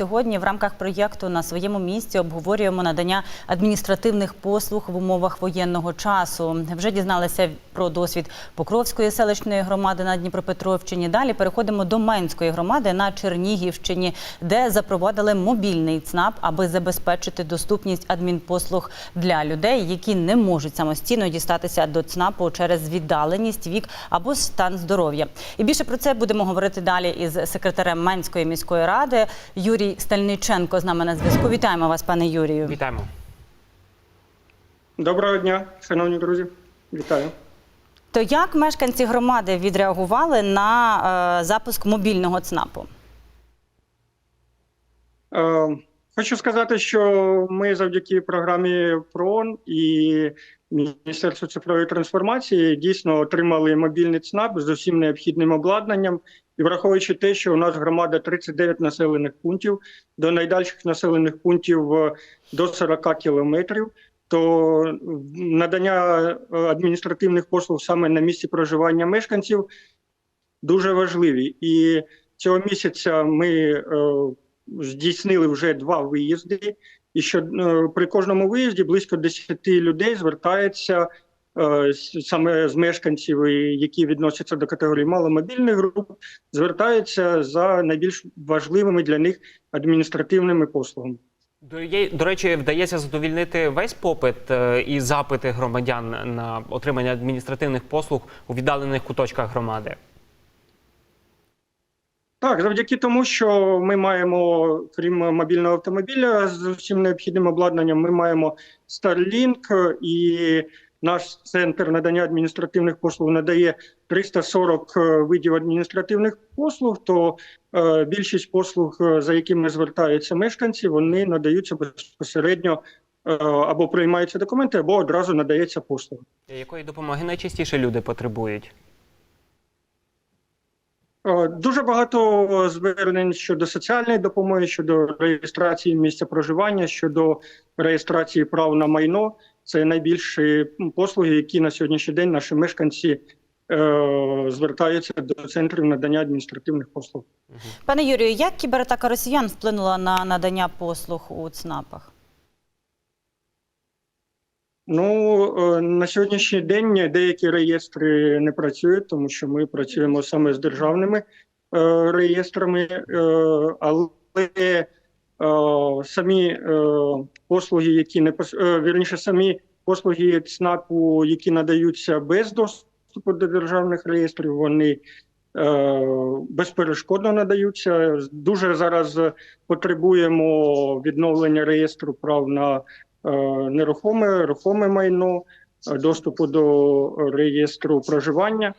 сьогодні в рамках проєкту на своєму місці обговорюємо надання адміністративних послуг в умовах воєнного часу. Вже дізналися про досвід Покровської селищної громади на Дніпропетровщині. Далі переходимо до Менської громади на Чернігівщині, де запровадили мобільний ЦНАП, аби забезпечити доступність адмінпослуг для людей, які не можуть самостійно дістатися до ЦНАПу через віддаленість, вік або стан здоров'я. І більше про це будемо говорити далі із секретарем Менської міської ради Юрій Стальниченко з нами на зв'язку. Вітаємо вас, пане Юрію. Вітаємо. Доброго дня, шановні друзі. Вітаю. То як мешканці громади відреагували на е, запуск мобільного ЦНАПу? Е, хочу сказати, що ми завдяки програмі ПРООН і Міністерству цифрової трансформації дійсно отримали мобільний ЦНАП з усім необхідним обладнанням. І враховуючи те, що у нас громада 39 населених пунктів, до найдальших населених пунктів е, до 40 кілометрів, то надання е, адміністративних послуг саме на місці проживання мешканців дуже важливі. І цього місяця ми е, здійснили вже два виїзди, і що при кожному виїзді близько 10 людей звертається саме з мешканців, які відносяться до категорії маломобільних груп, звертаються за найбільш важливими для них адміністративними послугами. До, речі, вдається задовільнити весь попит е, і запити громадян на отримання адміністративних послуг у віддалених куточках громади. Так, завдяки тому, що ми маємо, крім мобільного автомобіля з усім необхідним обладнанням, ми маємо Starlink і наш центр надання адміністративних послуг надає 340 видів адміністративних послуг. То е, більшість послуг, е, за якими звертаються мешканці, вони надаються безпосередньо е, або приймаються документи, або одразу надається послуга. Якої допомоги найчастіше люди потребують? Е, Дуже багато звернень щодо соціальної допомоги, щодо реєстрації місця проживання, щодо реєстрації прав на майно. Це найбільші послуги, які на сьогоднішній день наші мешканці е, звертаються до центрів надання адміністративних послуг. Пане Юрію, як кібератака росіян вплинула на надання послуг у ЦНАПах? Ну е, на сьогоднішній день деякі реєстри не працюють, тому що ми працюємо саме з державними е, реєстрами, але самі е, послуги, які не е, вірніше, самі послуги ЦНАПу, які надаються без доступу до державних реєстрів, вони е, безперешкодно надаються. Дуже зараз потребуємо відновлення реєстру прав на е, нерухоме, рухоме майно, е, доступу до реєстру проживання.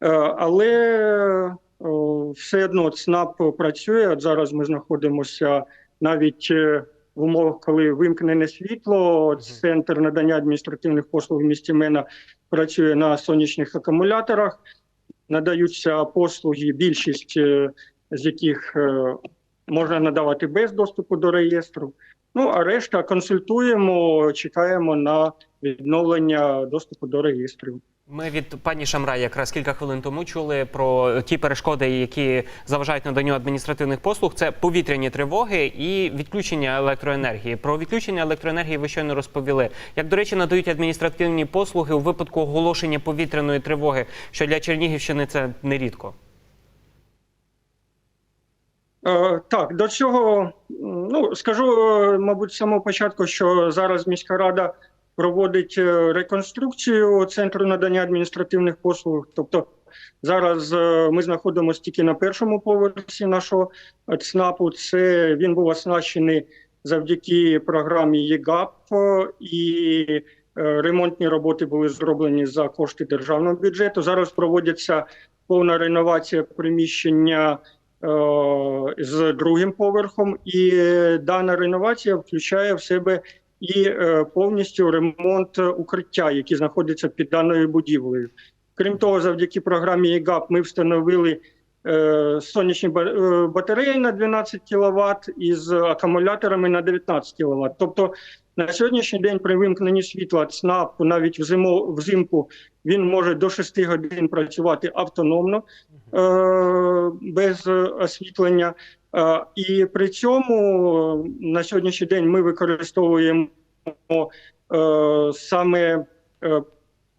Е, Але е, все одно ЦНАП працює. От зараз ми знаходимося навіть е, в умовах, коли вимкнене світло. Центр надання адміністративних послуг в місті Мена працює на сонячних акумуляторах. Надаються послуги, більшість е, з яких е, можна надавати без доступу до реєстру. Ну а решта консультуємо, чекаємо на відновлення доступу до реєстрів. Ми від пані Шамрай якраз кілька хвилин тому чули про ті перешкоди, які заважають наданню адміністративних послуг. Це повітряні тривоги і відключення електроенергії. Про відключення електроенергії ви щойно розповіли. Як до речі, надають адміністративні послуги у випадку оголошення повітряної тривоги, що для Чернігівщини це нерідко. Е, Так, до цього ну скажу, е, мабуть, з самого початку, що зараз міська рада проводить е, реконструкцію центру надання адміністративних послуг. Тобто зараз е, ми знаходимося тільки на першому поверсі нашого е, ЦНАПу. Це він був оснащений завдяки програмі ЄГАП, і ремонтні роботи були зроблені за кошти державного бюджету. Зараз проводиться повна реновація приміщення з другим поверхом, і дана реновація включає в себе і е, повністю ремонт укриття, які знаходяться під даною будівлею. Крім того, завдяки програмі ЄГАП ми встановили сонячні ба- е, батареї на 12 кВт із акумуляторами на 19 кВт. Тобто на сьогоднішній день при вимкненні світла ЦНАП навіть взиму, взимку він може до 6 годин працювати автономно е, без освітлення. Е, І при цьому е, на сьогоднішній день ми використовуємо е, саме е,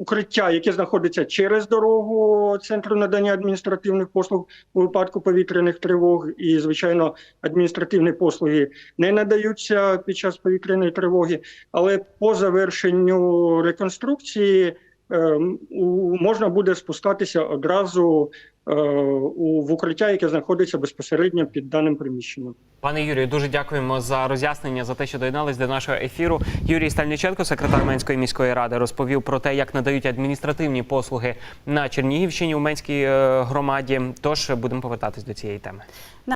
укриття, яке знаходиться через дорогу центру надання адміністративних послуг у випадку повітряних тривог. І, звичайно, адміністративні послуги не надаються під час повітряної тривоги. Але по завершенню реконструкції можна буде спускатися одразу е, в укриття, яке знаходиться безпосередньо під даним приміщенням. Пане Юрію, дуже дякуємо за роз'яснення за те, що доєднались до нашого ефіру. Юрій Стальниченко, секретар Менської міської ради, розповів про те, як надають адміністративні послуги на Чернігівщині у Менській е, громаді. Тож будемо повертатись до цієї теми.